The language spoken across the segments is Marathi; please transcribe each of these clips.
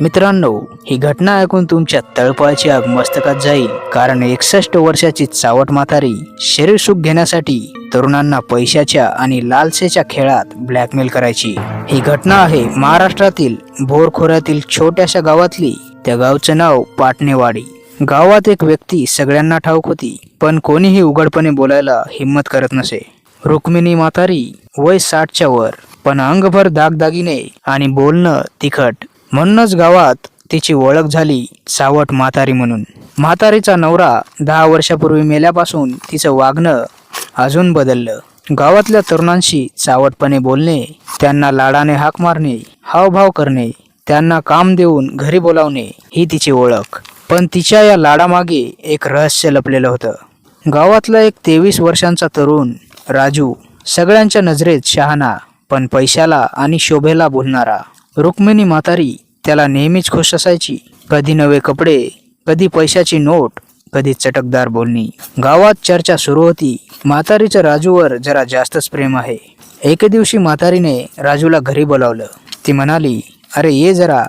मित्रांनो ही घटना ऐकून तुमच्या तळपायाची आग मस्तकात जाईल. कारण एकसष्ट वर्षाची चावट म्हातारी शरीर सुख घेण्यासाठी तरुणांना पैशाच्या आणि लालसेच्या खेळात ब्लॅकमेल करायची. ही घटना आहे महाराष्ट्रातील भोर खोऱ्यातील छोट्याशा गावातली. त्या गावचं नाव पाटणेवाडी. गावात एक व्यक्ती सगळ्यांना ठाऊक होती पण कोणीही उघडपणे बोलायला हिंमत करत नसे. रुक्मिणी म्हातारी वय साठच्या वर पण अंगभर दागदागिने आणि बोलणं तिखट. म्हणूनच गावात तिची ओळख झाली सावट म्हातारी म्हणून. म्हातारीचा नवरा दहा वर्षापूर्वी मेल्यापासून तिचं वागणं अजून बदललं. गावातल्या तरुणांशी चावटपणे बोलणे त्यांना लाडाने हाक मारणे हावभाव करणे त्यांना काम देऊन घरी बोलावणे ही तिची ओळख. पण तिच्या या लाडामागे एक रहस्य लपलेलं होतं. गावातला एक तेवीस वर्षांचा तरुण राजू सगळ्यांच्या नजरेत शहाणा पण पैशाला आणि शोभेला बोलणारा. रुक्मिणी म्हातारी त्याला नेहमीच खुश असायची. कधी नवे कपडे कधी पैशाची नोट कधी चटकदार बोलणी. गावात चर्चा सुरू होती. म्हातारीचं राजूवर जरा जास्तच प्रेम आहे. एक दिवशी म्हातारीने राजूला घरी बोलावलं. ती म्हणाली अरे ये जरा.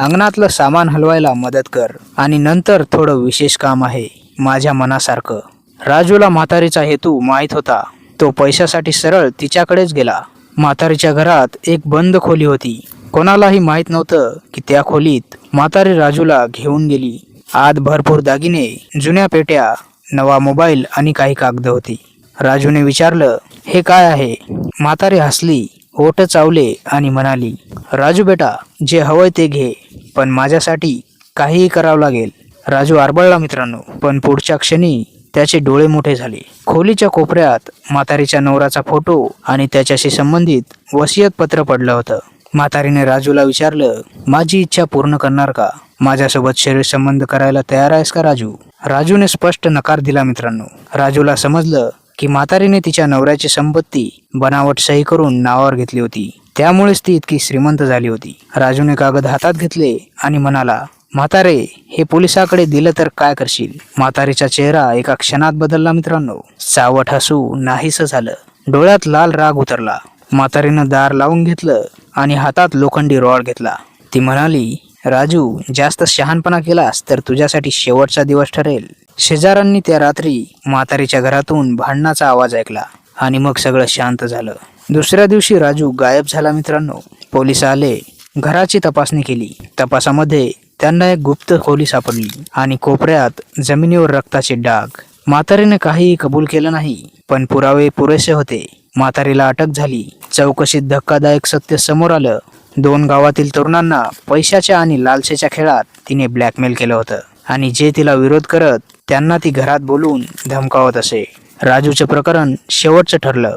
अंगणातलं सामान हलवायला मदत कर. आणि नंतर थोडं विशेष काम आहे. माझ्या मनासारखं. राजूला म्हातारीचा हेतू माहीत होता. तो पैशासाठी सरळ तिच्याकडेच गेला. म्हातारीच्या घरात एक बंद खोली होती. कोणालाही माहीत नव्हतं की त्या खोलीत म्हातारी राजूला घेऊन गेली. आत भरपूर दागिने जुन्या पेट्या नवा मोबाईल आणि काही कागद होती. राजूने विचारलं हे काय आहे? म्हातारी हसली ओट चावले आणि म्हणाली राजू बेटा जे हवंय ते घे पण माझ्यासाठी काहीही करावं लागेल. राजू आरबळला मित्रांनो पण पुढच्या क्षणी त्याचे डोळे मोठे झाले. खोलीच्या कोपऱ्यात म्हातारीच्या नवराचा फोटो आणि त्याच्याशी संबंधित वसियत पत्र पडलं होतं. म्हातारीने राजूला विचारलं माझी इच्छा पूर्ण करणार का? माझ्यासोबत शरीर संबंध करायला तयार आहेस का राजू? राजूने स्पष्ट नकार दिला मित्रांनो. राजूला समजलं की म्हातारीने तिच्या नवऱ्याची संपत्ती बनावट सही करून नावावर घेतली होती. त्यामुळेच ती इतकी श्रीमंत झाली होती. राजूने कागद हातात घेतले आणि म्हणाला म्हातारे हे पोलिसाकडे दिलं तर काय करशील? म्हातारीचा चेहरा एका क्षणात बदलला मित्रांनो. सावट हसू नाहीस झालं. डोळ्यात लाल राग उतरला. म्हातारीनं दार लावून घेतलं आणि हातात लोखंडी रॉड घेतला. ती म्हणाली राजू जास्त शहाणपणा केलास तर तुझ्यासाठी शेवटचा दिवस ठरेल. शेजाऱ्यांनी त्या रात्री म्हातारीच्या घरातून भांडणाचा आवाज ऐकला आणि मग सगळं शांत झालं. दुसऱ्या दिवशी राजू गायब झाला मित्रांनो. पोलीस आले. घराची तपासणी केली. तपासामध्ये त्यांना एक गुप्त खोली सापडली आणि कोपऱ्यात जमिनीवर रक्ताचे डाग. म्हातारीने काहीही कबूल केलं नाही पण पुरावे पुरेसे होते. म्हातारीला अटक झाली. चौकशीत धक्कादायक सत्य समोर आलं. दोन गावातील तरुणांना पैशाच्या आणि लालसेच्या खेळात तिने ब्लॅकमेल केलं होतं. आणि जे तिला विरोध करत त्यांना ती घरात बोलून धमकावत असे. राजूचं प्रकरण शेवटचं ठरलं.